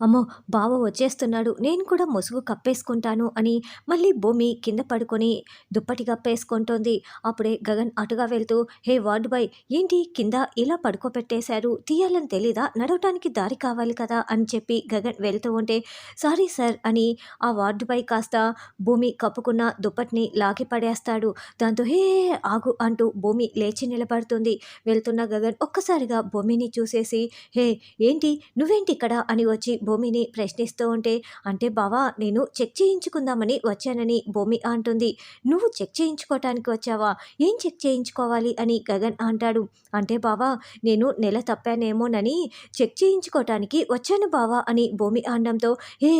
అమ్మో బావ వచ్చేస్తున్నాడు. నేను కూడా ముసుగు కప్పేసుకుంటాను అని మళ్ళీ భూమి కింద పడుకొని దుప్పటి కప్పేసుకుంటోంది. అప్పుడే గగన్ అటుగా వెళ్తూ హే వార్డ్ బాయ్ ఏంటి కింద ఇలా పడుకోబెట్టేశారు? తీయాలని తెలీదా? నడవటానికి దారి కావాలి కదా? అని చెప్పి గగన్ వెళ్తూ ఉంటే సారీ సార్ అని ఆ వార్డు బాయ్ కాస్త భూమి కప్పుకున్న దుప్పటిని లాగి పడేస్తాడు. దాంతో హే ఆగు అంటూ భూమి లేచి నిలబడుతుంది. వెళ్తున్న గగన్ ఒక్కసారిగా భూమిని చూసేసి హే ఏంటి? నువ్వేంటి ఇక్కడ? అని వచ్చి భూమిని ప్రశ్నిస్తూ ఉంటే అంటే బావా నేను చెక్ చేయించుకుందామని వచ్చానని భూమి అంటుంది. నువ్వు చెక్ చేయించుకోవటానికి వచ్చావా? ఏం చెక్ చేయించుకోవాలి? అని గగన్ అంటాడు. అంటే బావా నేను నెల తప్పానేమోనని చెక్ చేయించుకోవటానికి వచ్చాను బావా అని భూమి అనడంతో ఏ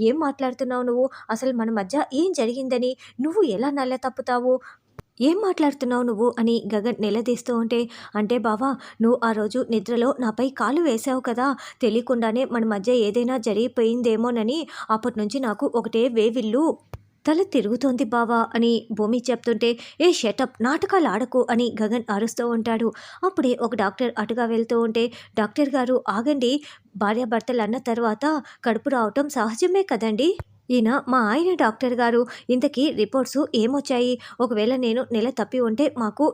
ఏం మాట్లాడుతున్నావు నువ్వు? అసలు మన మధ్య ఏం జరిగిందని? నువ్వు ఎలా నెల తప్పుతావు ఏం మాట్లాడుతున్నావు నువ్వు? అని గగన్ నిలదీస్తూ ఉంటే అంటే బావా నువ్వు ఆ రోజు నిద్రలో నాపై కాలు వేసావు కదా తెలియకుండానే మన మధ్య ఏదైనా జరిగిపోయిందేమోనని అప్పటి నుంచి నాకు ఒకటే వేవిల్లు. తల తిరుగుతోంది బావా అని భూమి చెప్తుంటే ఏ షటప్ నాటకాలు ఆడకు అని గగన్ అరుస్తూ ఉంటాడు. అప్పుడే ఒక డాక్టర్ అటుగా వెళ్తూ ఉంటే డాక్టర్ గారు ఆగండి భార్యాభర్తలు అన్న తర్వాత కడుపు రావటం సహజమే కదండి? ఈయన మా ఆయన డాక్టర్ గారు ఇంతకీ రిపోర్ట్స్ ఏమొచ్చాయి? ఒకవేళ నేను నెల తప్పి ఉంటే మాకు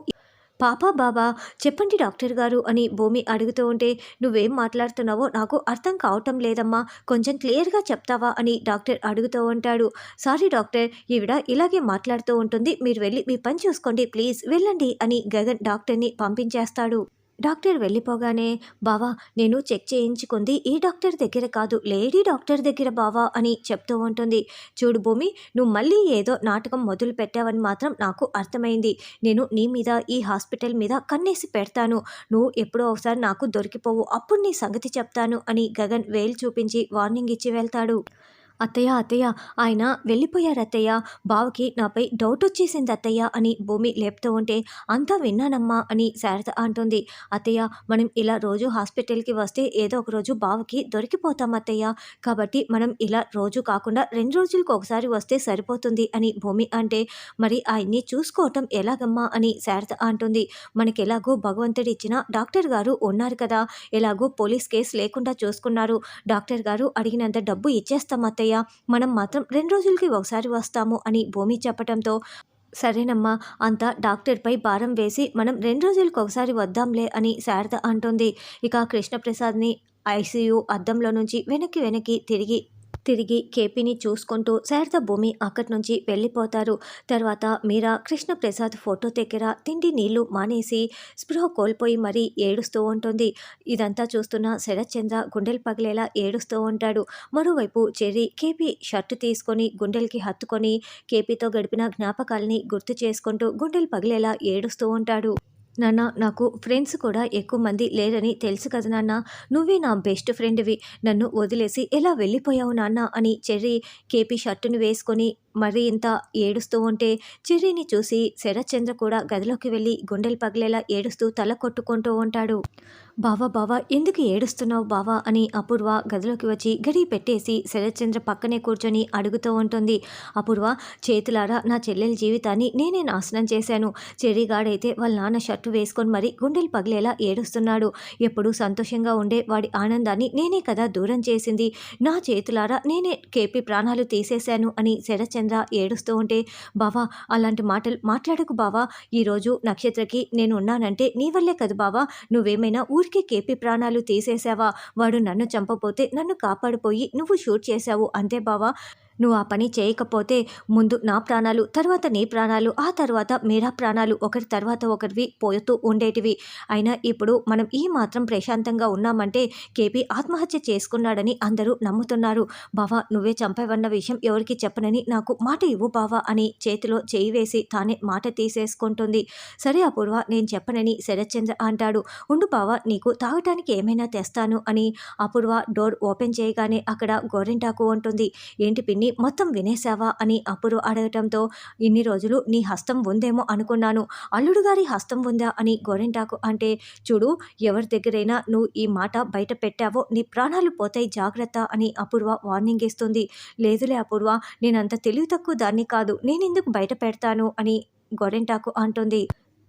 పాపా బాబా చెప్పండి డాక్టర్ గారు అని భూమి అడుగుతూ ఉంటే నువ్వేం మాట్లాడుతున్నావో నాకు అర్థం కావటం లేదమ్మా కొంచెం క్లియర్గా చెప్తావా అని డాక్టర్ అడుగుతూ ఉంటాడు. సారీ డాక్టర్ ఈవిడ ఇలాగే మాట్లాడుతూ ఉంటుంది మీరు వెళ్ళి మీ పని చూసుకోండి ప్లీజ్ వెళ్ళండి అని గగన్ డాక్టర్ని పంపించేస్తాడు. డాక్టర్ వెళ్ళిపోగానే బావా నేను చెక్ చేయించుకుంది ఈ డాక్టర్ దగ్గర కాదు లేడీ డాక్టర్ దగ్గర బావా అని చెప్తూ ఉంటుంది. చూడు భూమి నువ్వు మళ్ళీ ఏదో నాటకం మొదలు పెట్టావని మాత్రం నాకు అర్థమైంది. నేను నీ మీద ఈ హాస్పిటల్ మీద కన్నేసి పెడతాను. నువ్వు ఎప్పుడో ఒకసారి నాకు దొరికిపోవు అప్పుడు నీ సంగతి చెప్తాను అని గగన్ వేలు చూపించి వార్నింగ్ ఇచ్చి వెళ్తాడు. అత్తయ్య అత్తయ్య ఆయన వెళ్ళిపోయారు అత్తయ్య. బావకి నాపై డౌట్ వచ్చేసింది అత్తయ్య అని భూమి లేపుతూ ఉంటే అంతా విన్నానమ్మా అని శారద అంటుంది. అత్తయ్య మనం ఇలా రోజు హాస్పిటల్కి వస్తే ఏదో ఒక రోజు బావకి దొరికిపోతాం అత్తయ్య. కాబట్టి మనం ఇలా రోజు కాకుండా రెండు రోజులకు ఒకసారి వస్తే సరిపోతుంది అని భూమి అంటే మరి ఆయన్ని చూసుకోవటం ఎలాగమ్మా అని శారద అంటుంది. మనకి ఎలాగో భగవంతుడు ఇచ్చిన డాక్టర్ గారు ఉన్నారు కదా. ఎలాగో పోలీస్ కేసు లేకుండా చూసుకున్నారు. డాక్టర్ గారు అడిగినంత డబ్బు ఇచ్చేస్తాం అత్తయ్య. మనం మాత్రం రెండు రోజులకి ఒకసారి వస్తాము అని భూమి చెప్పటంతో సరేనమ్మా అంతా డాక్టర్పై భారం వేసి మనం రెండు రోజులకు ఒకసారి వద్దాంలే అని శారద అంటుంది. ఇక కృష్ణప్రసాద్ని ఐసీయూ అద్దంలో నుంచి వెనక్కి వెనక్కి తిరిగి తిరిగి కేపీని చూసుకుంటూ శారద భూమి అక్కడి నుంచి వెళ్ళిపోతారు. తర్వాత మీరా కృష్ణప్రసాద్ ఫోటో దగ్గర తిండి నీళ్ళు మానేసి స్పృహ కోల్పోయి మరీ ఏడుస్తూ ఉంటుంది. ఇదంతా చూస్తున్న శరత్చంద్ర గుండెలు పగిలేలా ఏడుస్తూ ఉంటాడు. మరోవైపు చెర్రీ కేపీ షర్టు తీసుకొని గుండెలకి హత్తుకొని కేపీతో గడిపిన జ్ఞాపకాలని గుర్తు చేసుకుంటూ గుండెలు పగిలేలా ఏడుస్తూ ఉంటాడు. నాన్న నాకు ఫ్రెండ్స్ కూడా ఎక్కువ మంది లేరని తెలుసు కదా నాన్న. నువ్వే నా బెస్ట్ ఫ్రెండ్వి. నన్ను వదిలేసి ఎలా వెళ్ళిపోయావు నాన్న? అని చెర్రీ కేపీ షర్టును వేసుకొని మరీ ఇంత ఏడుస్తూ ఉంటే చెర్రీని చూసి శరత్చంద్ర కూడా గదిలోకి వెళ్ళి గుండెలు పగిలేలా ఏడుస్తూ తల కొట్టుకుంటూ ఉంటాడు. బావా బావా ఎందుకు ఏడుస్తున్నావు బావా? అని అపూర్వ గదిలోకి వచ్చి గడి పెట్టేసి శరత్చంద్ర పక్కనే కూర్చొని అడుగుతూ ఉంటుంది. అపూర్వ చేతులారా నా చెల్లెల జీవితాన్ని నేనే నాశనం చేశాను. చెర్రీగాడైతే వాళ్ళ నాన్న షర్టు వేసుకొని మరి గుండెలు పగిలేలా ఏడుస్తున్నాడు. ఎప్పుడూ సంతోషంగా ఉండే వాడి ఆనందాన్ని నేనే కదా దూరం చేసింది. నా చేతులారా నేనే కేపీ ప్రాణాలు తీసేశాను అని శరత్చంద్ర ఏడుస్తూ ఉంటే బావా అలాంటి మాటలు మాట్లాడకు బావా. ఈరోజు నక్షత్రకి నేను ఉన్నానంటే నీ వల్లే కదా బావా. నువ్వేమైనా ఊరికే కేపీ ప్రాణాలు తీసేసావా? వాడు నన్ను చంపపోతే నన్ను కాపాడిపోయి నువ్వు షూట్ చేశావు అంతే బావా. నువ్వు ఆ పని చేయకపోతే ముందు నా ప్రాణాలు తర్వాత నీ ప్రాణాలు ఆ తర్వాత మీరా ప్రాణాలు ఒకరి తర్వాత ఒకరివి పోతూ ఉండేటివి. అయినా ఇప్పుడు మనం ఈ మాత్రం ప్రశాంతంగా ఉన్నామంటే కేపీ ఆత్మహత్య చేసుకున్నాడని అందరూ నమ్ముతున్నారు. బావా నువ్వే చంపావన్న విషయం ఎవరికి చెప్పనని నాకు మాట ఇవ్వు బావా అని చేతిలో చేయి వేసి తానే మాట తీసేసుకుంటుంది. సరే అపూర్వ నేను చెప్పనని శరత్చంద్ర అంటాడు. ఉండు బావా నీకు తాగటానికి ఏమైనా తెస్తాను అని అపూర్వ డోర్ ఓపెన్ చేయగానే అక్కడ గోరింటాకు ఉంటుంది. ఏంటి పిన్ని మొత్తం వినేశావా అని అప్పుడు అడగటంతో ఇన్ని రోజులు నీ హస్తం ఉందేమో అనుకున్నాను. అల్లుడు గారి హస్తం ఉందా? అని గోరింటాకు అంటే చూడు ఎవరి దగ్గరైనా నువ్వు ఈ మాట బయట పెట్టావో నీ ప్రాణాలు పోతాయి జాగ్రత్త అని అపూర్వ వార్నింగ్ ఇస్తుంది. లేదులే అపూర్వ నేనంత తెలివి తక్కువ దాన్ని కాదు. నేనెందుకు బయట పెడతాను? అని గోరింటాకు అంటుంది.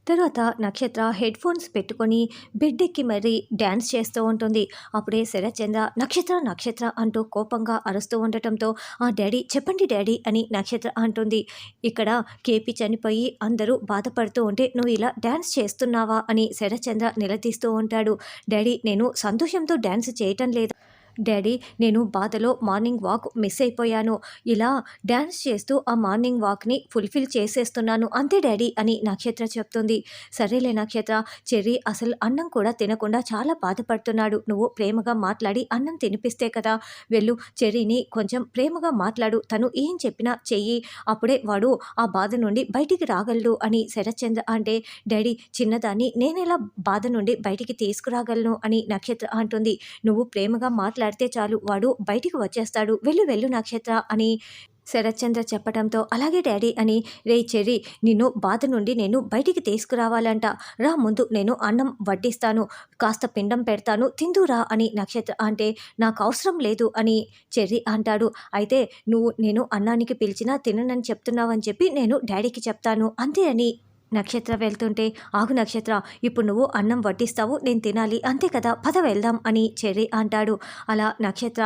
తర్వాత నక్షత్ర హెడ్ ఫోన్స్ పెట్టుకొని బెడ్ ఎక్కి మరీ డ్యాన్స్ చేస్తూ ఉంటుంది. అప్పుడే శరచంద్ర నక్షత్ర నక్షత్ర అంటూ కోపంగా అరుస్తూ ఉండటంతో ఆ డాడీ చెప్పండి డాడీ అని నక్షత్ర అంటుంది. ఇక్కడ కేపీ చనిపోయి అందరూ బాధపడుతూ ఉంటే నువ్వు ఇలా డ్యాన్స్ చేస్తున్నావా? అని శరచంద్ర నిలదీస్తూ ఉంటాడు. డాడీ నేను సంతోషంతో డ్యాన్స్ చేయటం లేదు. డాడీ నేను బాధలో మార్నింగ్ వాక్ మిస్ అయిపోయాను. ఇలా డ్యాన్స్ చేస్తూ ఆ మార్నింగ్ వాక్ని ఫుల్ఫిల్ చేసేస్తున్నాను అంతే డాడీ అని నక్షత్ర చెప్తుంది. సరేలే నక్షత్ర చెర్రీ అసలు అన్నం కూడా తినకుండా చాలా బాధపడుతున్నాడు. నువ్వు ప్రేమగా మాట్లాడి అన్నం తినిపిస్తే కదా. వెళ్ళు చెర్రీని కొంచెం ప్రేమగా మాట్లాడు. తను ఏం చెప్పినా చెయ్యి. అప్పుడే వాడు ఆ బాధ నుండి బయటికి రాగలడు అని శరత్చంద్ర అంటే డాడీ చిన్నదాన్ని నేనెలా బాధ నుండి బయటికి తీసుకురాగలను అని నక్షత్ర అంటుంది. నువ్వు ప్రేమగా మాట్లాడితే చాలు వాడు బయటికి వచ్చేస్తాడు. వెళ్ళు వెళ్ళు నక్షత్ర అని శరత్చంద్ర చెప్పడంతో అలాగే డాడీ అని రే చెర్రి నిన్ను బాధ నుండి నేను బయటికి తీసుకురావాలంట. రా ముందు నేను అన్నం వడ్డిస్తాను. కాస్త పిండం పెడతాను. తిందురా అని నక్షత్ర అంటే నాకు అవసరం లేదు అని చెర్రీ అంటాడు. అయితే నువ్వు నేను అన్నానికి పిలిచినా తిననని చెప్తున్నావని చెప్పి నేను డాడీకి చెప్తాను. అంతే అని నక్షత్ర వెళ్తుంటే ఆగు నక్షత్ర ఇప్పుడు నువ్వు అన్నం వడ్డిస్తావు నేను తినాలి అంతే కదా పద వెళ్దాం అని చెర్రి అంటాడు. అలా నక్షత్ర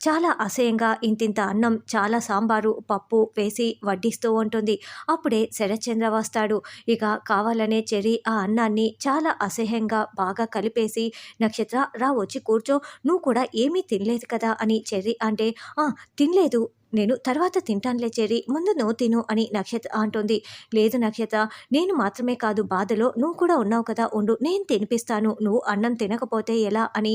చాలా అసహ్యంగా ఇంతింత అన్నం చాలా సాంబారు పప్పు వేసి వడ్డిస్తూ ఉంటుంది. అప్పుడే శరత్చంద్ర వస్తాడు. ఇక కావాలనే చెరి ఆ అన్నాన్ని చాలా అసహ్యంగా బాగా కలిపేసి నక్షత్ర రా వచ్చి కూర్చో నువ్వు కూడా ఏమీ తినలేదు కదా అని చెర్రి అంటే "ఆ, తినలేదు నేను తర్వాత తింటానులే చెరి ముందు నువ్వు తిను అని నక్షత్ర అంటుంది. లేదు నక్షత్ర నేను మాత్రమే కాదు బాధలో నువ్వు కూడా ఉన్నావు కదా ఉండు నేను తినిపిస్తాను నువ్వు అన్నం తినకపోతే ఎలా అని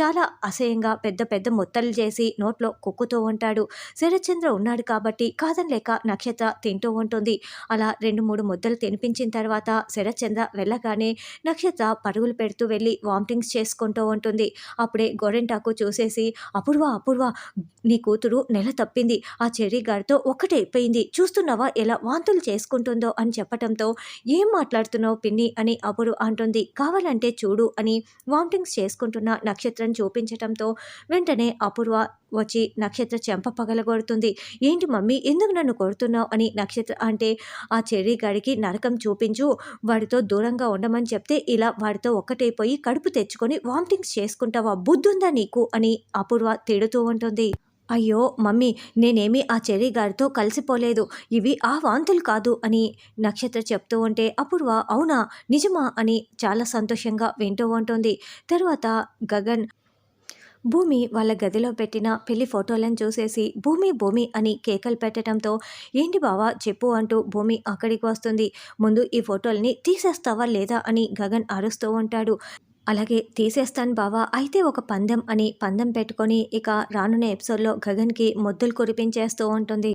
చాలా అసహ్యంగా పెద్ద పెద్ద మొత్తలు చేసి నోట్లో కుక్కుతూ ఉంటాడు. శరత్చంద్ర ఉన్నాడు కాబట్టి కాదనలేక నక్షత్ర తింటూ ఉంటుంది. అలా రెండు మూడు ముద్దలు తినిపించిన తర్వాత శరత్చంద్ర వెళ్ళగానే నక్షత్ర పరుగులు పెడుతూ వెళ్ళి వామిటింగ్స్ చేసుకుంటూ ఉంటుంది. అప్పుడే గోరెంటాకు చూసేసి అపూర్వ అపూర్వ నీ కూతురు నెల తప్పింది. ఆ చెర్రీ గారితో ఒకటైపోయింది. చూస్తున్నావా ఎలా వాంతులు చేసుకుంటుందో అని చెప్పటంతో ఏం మాట్లాడుతున్నావు పిన్ని? అని అప్పుడు అంటుంది. కావాలంటే చూడు అని వామిటింగ్స్ చేసుకుంటున్న నక్షత్రం చూపించటంతో వెంటనే అపూర్వ వచ్చి నక్షత్ర చెంప పగలగొడుతుంది ఏంటి మమ్మీ ఎందుకు నన్ను కొడుతున్నావు? అని నక్షత్ర అంటే ఆ చెర్రీ గాడికి నరకం చూపించు వాడితో దూరంగా ఉండమని చెప్తే ఇలా వాడితో ఒక్కటైపోయి కడుపు తెచ్చుకొని వామిటింగ్స్ చేసుకుంటావా? బుద్ధుందా నీకు? అని అపూర్వ తిడుతూ ఉంటుంది. అయ్యో మమ్మీ నేనేమీ ఆ చెర్రీ గారితో కలిసిపోలేదు. ఇవి ఆ వాంతులు కాదు అని నక్షత్ర చెప్తూ ఉంటే అపూర్వ అవునా నిజమా అని చాలా సంతోషంగా వింటూ ఉంటుంది. తర్వాత గగన్ భూమి వాళ్ళ గదిలో పెట్టిన పెళ్ళి ఫోటోలను చూసేసి భూమి భూమి అని కేకలు పెట్టడంతో ఏంటి బావా చెప్పు అంటూ భూమి అక్కడికి వస్తుంది. ముందు ఈ ఫోటోల్ని తీసేస్తావా లేదా అని గగన్ అరుస్తూ ఉంటాడు. అలాగే తీసేస్తాను బావా. అయితే ఒక పందెం అని పందెం పెట్టుకొని ఇక రానున్న ఎపిసోడ్లో గగన్కి మొద్దులు కురిపించేస్తూ ఉంటుంది.